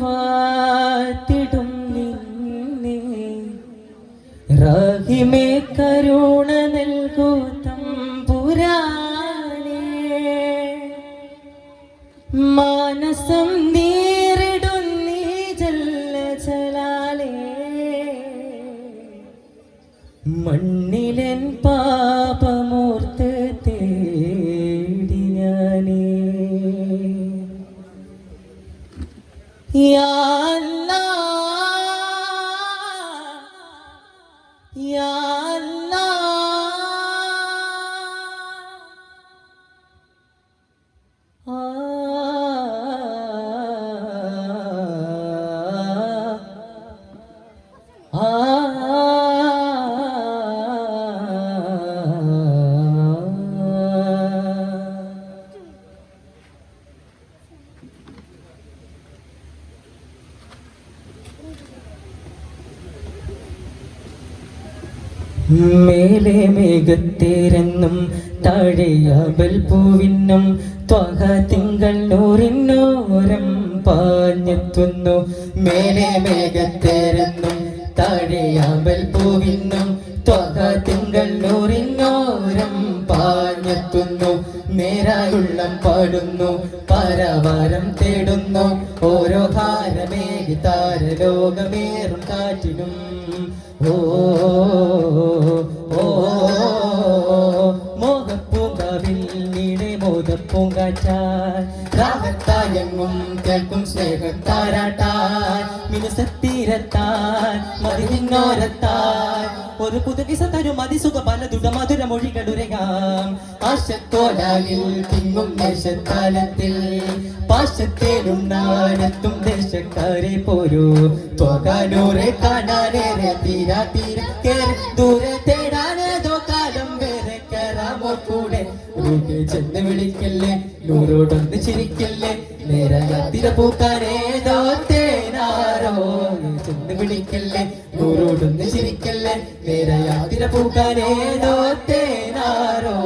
Jehovah. മേലെ മേഘത്തേരെന്നും താഴെ പൂവിന്നും ത്വക തിങ്കൾ നൂറിനോരം പാഞ്ഞെത്തുന്നു. മേലെ മേഘത്തേരെന്നും താഴെയാബൽ പൂവിന്നും ത്വക തിങ്കൾ നൂറിനോരം പാഞ്ഞെത്തുന്നു. നേരായുള്ളം പാടുന്നു പരവാരം തേടുന്നു. ഓരോ ഹാരമേകി താരലോകമേറും കാറ്റിനും. ഓ മോദപ്പൂങ്കാറ്റാൻ രാഗത്തായെങ്ങും കേൾക്കും സ്നേഹത്താരാട്ടാൻ മിനുസത്തീരത്താൻ മതിവിന്നോരത്താൻ ഒരു പുതുകിസ തരും അതിസുഖ പലതുട മധുര മൊഴികളുരയാം ആശത്തോലാലിൽ തിങ്ങും ദേശത്താലത്തിൽ പാശത്തേനും നാടത്തും ദേശക്കാരെ പോരൂ. ത്വകാനൂറെ കാണാനേറെ തീരാ തീര കേറി ദൂരെ തേടാനേതോ കാലം വേറെ കയറാമോ കൂടെ. ചെന്ന് വിളിക്കല്ലേ നൂറോടൊന്ന് ചിരിക്കല്ലേ നേരെ തിര പൂക്കാനേതോ തേനാരോ ചെന്ന് വിളിക്കല്ലേ നൂറോടൊന്ന് ചിരിക്കല്ലേ നേരെ യാത്തിര പൂക്കാനേതോ തേനാരോ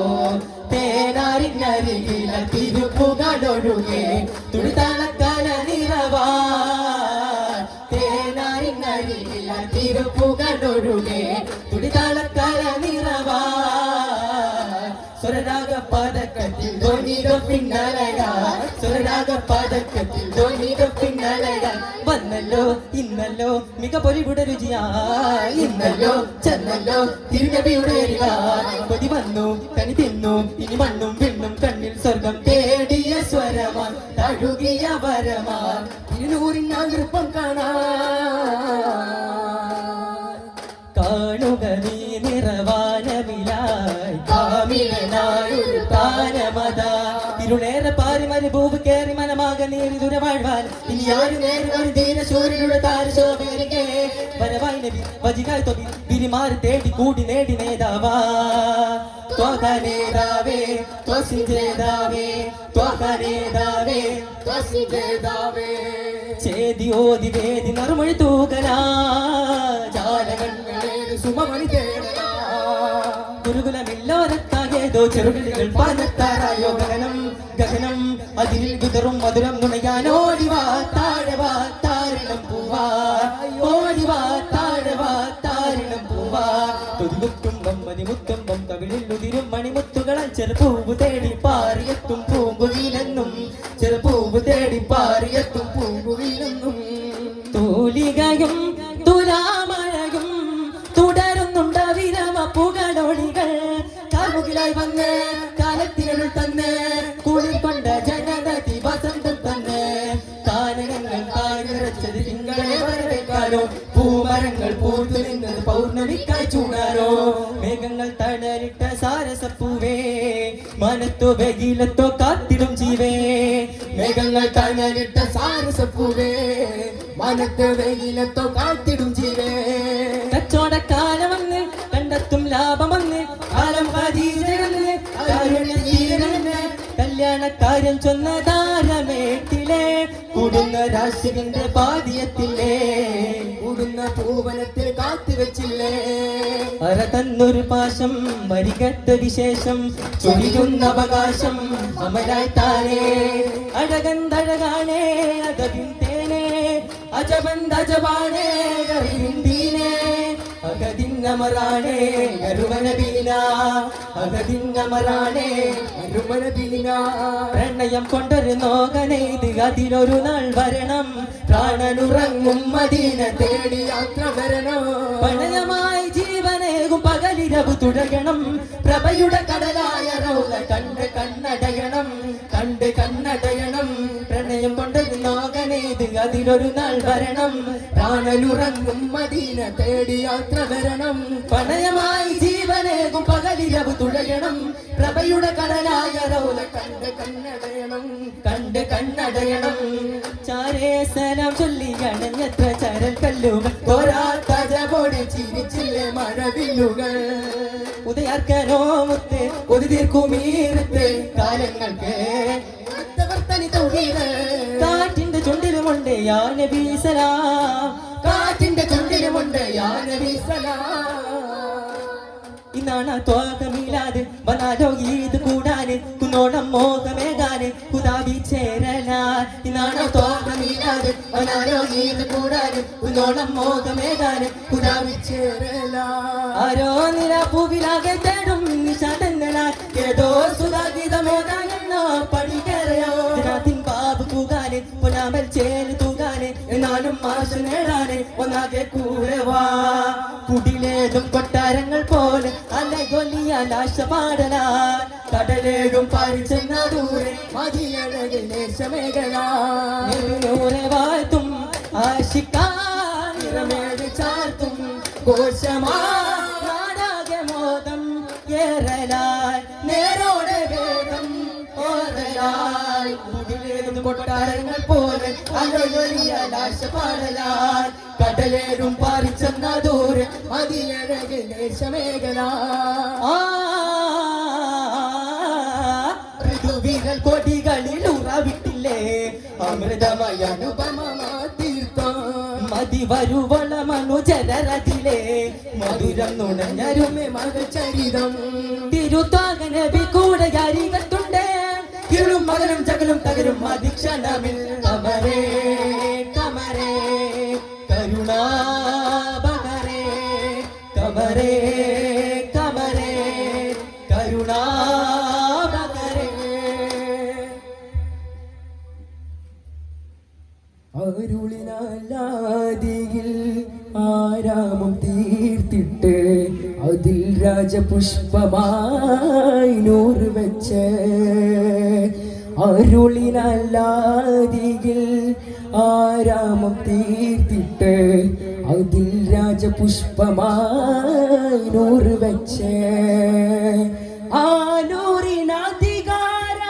തേനാരിനരികില തിരുപ്പുകളൊഴുകെ തുടിതാളക്കാല നിറവാ തേനാരിനരികില തിരുപ്പുകളൊഴുകെ തുടിതാളക്കാല നിറവാ സ്വരരാഗ പാദക്കത്തിൽ ധോനിക പിന്നലയാ സ്വരരാഗ പാദക്കത്തിൽ ധോനിക പിന്നലയാ വന്നല്ലോ ഇന്നല്ലോ മിക പൊലിവുടെ രുചിയാ. ഇന്നല്ലോ ചെന്നല്ലോ തിരുനബിയുടെ. കൊതി വന്നു തനി തിന്നു ഇനി മണ്ണും വിണ്ണും കണ്ണിൽ സ്വർഗം തേടിയ സ്വരമാ തഴുകിയ വരമാ. ഇരുന്നൂറിനാൽ നൃപ്പം കാണാ. കാണുക നീ നിറവാനമിലായി. കാമിലനായൊരു താരമത. ഇരുളേറെ പാരി നീറി ദുരവാഴ്വാൻ ബിരിമാറി തേടി കൂടി നേടി നേതാവാ. ത്വക നേതാവേ ത്വസി ജേതാവേ ത്വക നേതാവേ ത്വസി ജേതാവേ. ചേതി ഓതി വേദി നറുമൊഴി തൂകലാ. ജാലകങ്ങളേത് സുമമണി തേടലാ. ഗുരുകുലമില്ലോരത്താകേതോ ചെറുകിളികൾ പാനത്താറായോ ഗഗനം ഗഗനം അതിൽ വിതറും മധുരം നുണയാനോടിവാ താഴവാ താരണം പൂവാ. ഓടിവാ താഴവാ താരണം പൂവാ. തുതികുത്തുമ്പം മതിമുത്തുമ്പം കവിളിൽ ഉതിരും മണിമുത്തുകളാൽ ചെറുപൂവ് ചൂടാനോ മേഘങ്ങൾ തടരിട്ട സാരസപ്പൂവേ മനത്തോ വെയിലത്തോ കാത്തിടും ജീവേ. മേഘങ്ങൾ തണലിട്ട സാരസപ്പൂവേ മനത്തോ വെയിലത്തോ കാത്തിടും ജീവേ. കച്ചോടക്കാലമെന്ന് കണ്ടെത്തും ലാഭം കല്യാണക്കാരൻ ചൊന്ന താരമേട്ടിലെ കൂടുന്ന രാശികന്റെ പാതിയത്തില്ലേ കൂടുന്ന പൂവനത്തിൽ കാത്തുവെച്ചില്ലേ അര തന്നൊരു പാശം വരികത്ത വിശേഷം ചൊരിയുന്ന അവകാശം അമരായി താനേ. അഴകന്തഴകാണേ അജബന്ധജവാനേ തേനേ. അജബന്തജബാണേ ഗറിന്ദീനേ അഗദിന്നമറാണേ ഗരുവനബീന അരുമന ബീന പ്രണയം കൊണ്ടൊരു നോകനെ ഇത് അതിനൊരു നാൾ വരണം. പ്രാണനുറങ്ങും മദീന തേടി യാത്ര വരണം. പ്രണയമായി ജീവനേകും പകലിരവ് തുടരണം. പ്രഭയുടെ കടലായ റോല കണ്ട് കണ്ണടയണം. അതിലൊരു നാൾ വരണം. പ്രാണനുറങ്ങും മദീന തേടി യാത്ര വരണം. പണയമായി ജീവനേകും പകലിരവ് തുഴയണം. പ്രഭയുടെ കടലായ റോല കണ്ട് കണ്ണടയണം. കണ്ട് കണ്ണടയണം. ചാരേ സലാം ചൊല്ലി അണഞ്ഞത്ര ചരൽ കല്ലുകൾ. പോരാത്തജപോടി ചിരിച്ചില്ലേ മഴവില്ലുകൾ. ഉദയാർക്കനോ മുത്ത് ഒതുതീർക്കുമീരത്ത് കാലങ്ങൾക്ക് തനി തൗഹീദ്. യാ നബി സലാം. കാറ്റിന്റെ ചുണ്ടിലുമുണ്ട് യാ നബി സലാം. ഇന്നാണ് തോകമില്ലാതെ വന്നാലോ ഈത് കൂടാന്. കുന്നോണം മോഹമേകാന്. കുതാവി ചേരല ഇന്നാണ് തോകമില്ലാതെ വന്നാലോ ഈത് കൂടാന്. കുന്നോണം മോഹമേകാന്. കുതാവി ചേരല ആരോ നില പൂവിലാകെ തേടും നിശാതന്നലാൽ ഏതോ സുധാഗീതമോദാനെന്നോ പടികേറയോ ഇതിനകത്തിൻ ബാബ് ചേരി തൂകാന് എന്നാലും മാഷ് നേടാന് ഒന്നാകെ കൂടെ വാ കുടിലേതും കൊട്ടാരങ്ങൾ പോലെ അല്ല ആശ പാടലാൽ കടലേകും പരിചന്ന ദൂരെ മതിയഴകിൽ ദേശമേഖലൂരെ വാഴ്ത്തും ആശിക്കാൻ നിറമേഴ് ചാർത്തും ഘോഷമാടാകെ മോദം ഏറലാൽ മുടിലേതും കൊട്ടാരങ്ങൾ പോലെ അലകൊലിയാൽ ആശ പാടലാൽ കടലേറും പാറിച്ചെന്ന ദൂരെ മതിയഴകിൽ ദേശമേഖല ഋതുവിരൽ കൊടികളിൽ ഉറവിട്ടില്ലേ? അമൃതമായ അനുപമമാ തീർത്ഥം മതി വരുവള മധുരം നുണഞ്ഞരുമേ മകചരിതം. തിരുത്താകനബി കൂടെ അരികത്തുണ്ട് കിളും മകനും ചകലും തകരും അധിക്ഷണമിൽ കമരേ കമരേ കരുണാപകരേ കമരേ കമരേ കരുണാപകരേ അരുളിനാലാദിയിൽ ആരാമം തീർത്തിട്ട് അതിൽ രാജപുഷ്പമായി അരുളിനാലാദിയിൽ ആരാമം തീർത്തിട്ട് അതിൽ രാജപുഷ്പമായി നൂറ് വെച്ച് ആ നൂറിനധികാര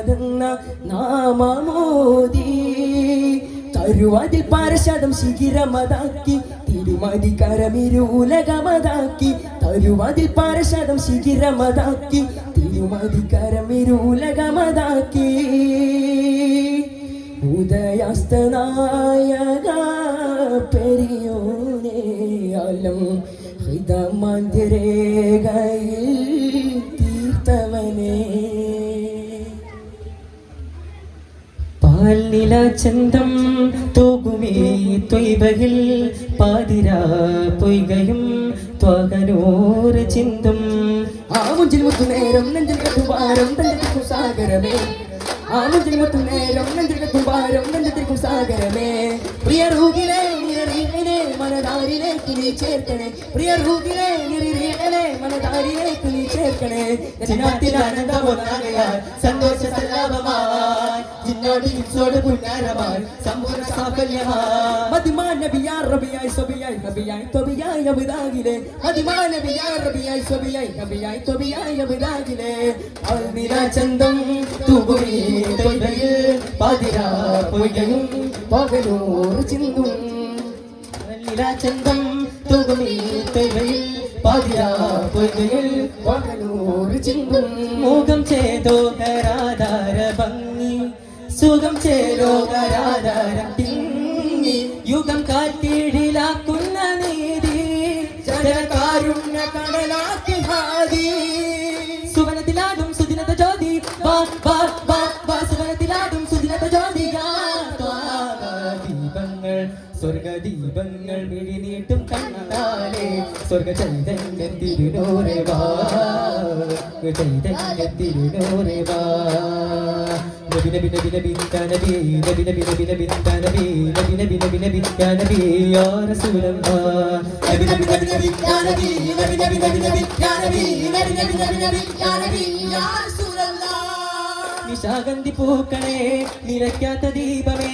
മതെന്ന നാമമോദി. തരുവതിൽ പാരശതം ശിഖിരമതാക്കി തിരുമതി കരമിരൂലകമതാക്കി തരുവതിൽ പാരശതം ശിഖിരമതാക്കി തിരുമതി കരമിരൂലകമതാക്കി ഉദയാസ്തനായക പെരിയോനെ അലം ഹൃദമന്ദിരേകയിൽ പാൽനില ചന്തം തൂകുമേ ത്വയ്ബകിൽ പാതിര പൊയ്കയും ത്വകനോര ചിന്തം. ആ മുഞ്ചിൽ മുത്തു നേരം നെഞ്ചിൽ കത്തുവാരം തഞ്ചത്തിക്കും സാഗരമേ. ആ മുഞ്ചിൽ മുത്തു നേരം നെഞ്ചിൽ കത്തുവാരം തഞ്ചത്തിക്കും സാഗരമേ. പ്രിയ റൂഹിലെ നിറീനെ മനതാരിലേക്ക് നീ ചേർക്കണേ. പ്രിയ റൂഹിലെ നിറീനെ മനതാരിലേക്ക് നീ ചേർക്കണേ. ജനാത്തിൽ ആനന്ദമൊന്നാകയാൽ സന്തോഷ സല്ലാപമായി ജിന്നോട് ചന്തം തൂകുമേ ത്വയ്ബകിൽ പാതിര പൊയ്കയും പകലൂർ ചിന്തും. നിലാചന്തം തൂകുമേ ത്വയ്ബയിൽ പാതിര പൊയ്കയിൽ പകലൂർ ചിന്തും. മൂകം ചേതോ കരാധാര ഭംഗി സുഖം ചേരോ തിങ്ങി. യുഗം കീഴിലാക്കുന്ന നീതി. ജനകാരുണ്യ കടലാക്കി ഭാതി സുവനത്തിലാടും സുദിനത ജ്യോതി. വാ സുദിനത ജ്യോതി. ദീപങ്ങൾ സ്വർഗ ദീപങ്ങൾ കണ്ണാലെ സ്വർഗ ചൈതന്യത്തിരുനൂറെ വാ ചൈതന്യത്തിരുനൂറെ വാ നബി നബി നബി നബി യാ നബി നബി നബി നബി നബി യാ നബി നബി നബി നബി നബി യാ നബി യാ റസൂലല്ലാഹ് നബി നബി നബി നബി യാ നബി നബി നബി നബി നബി യാ നബി നബി നബി നബി നബി യാ നബി യാ നിശാഗന്ധി പൂക്കളെ നിലയ്ക്കാത്ത ദീപമേ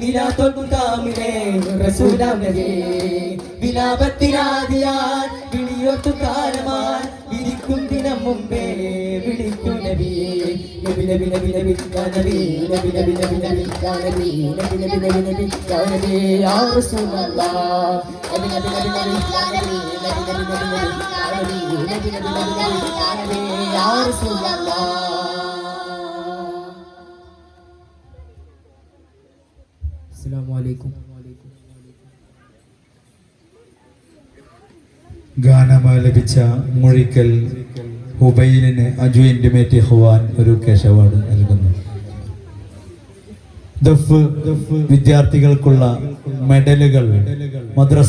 നിലാത്തോൽക്കും കാമിലേ റസൂലാമേ വിലാപത്തിനാദിയാൽ വിളിയോർത്തു കാലമാൽ വിരിക്കും ദിനം മുമ്പേ വിളിക്കും നബിയേ നബി നബി നബി നബി നബി നബി നബി നബി നബി നബി നബി നബി നബി നബി നബി യാ റസൂലല്ലാഹ് നബി നബി നബി നബി നബി നബി നബി നബി നബി നബി നബി നബി നബി നബി യാ റസൂലല്ലാഹ് അസ്സലാമു അലൈക്കും ഗാനമാലപിച്ച മുഴിക്കൽ ഹുബൈലിന് അജു ഇൻഡിമേറ്റ് ഹുവാൻ ഒരു കേശ അവാർഡ് നൽകുന്നു. ദഫ് വിദ്യാർത്ഥികൾക്കുള്ള മെഡലുകൾ മദ്രസ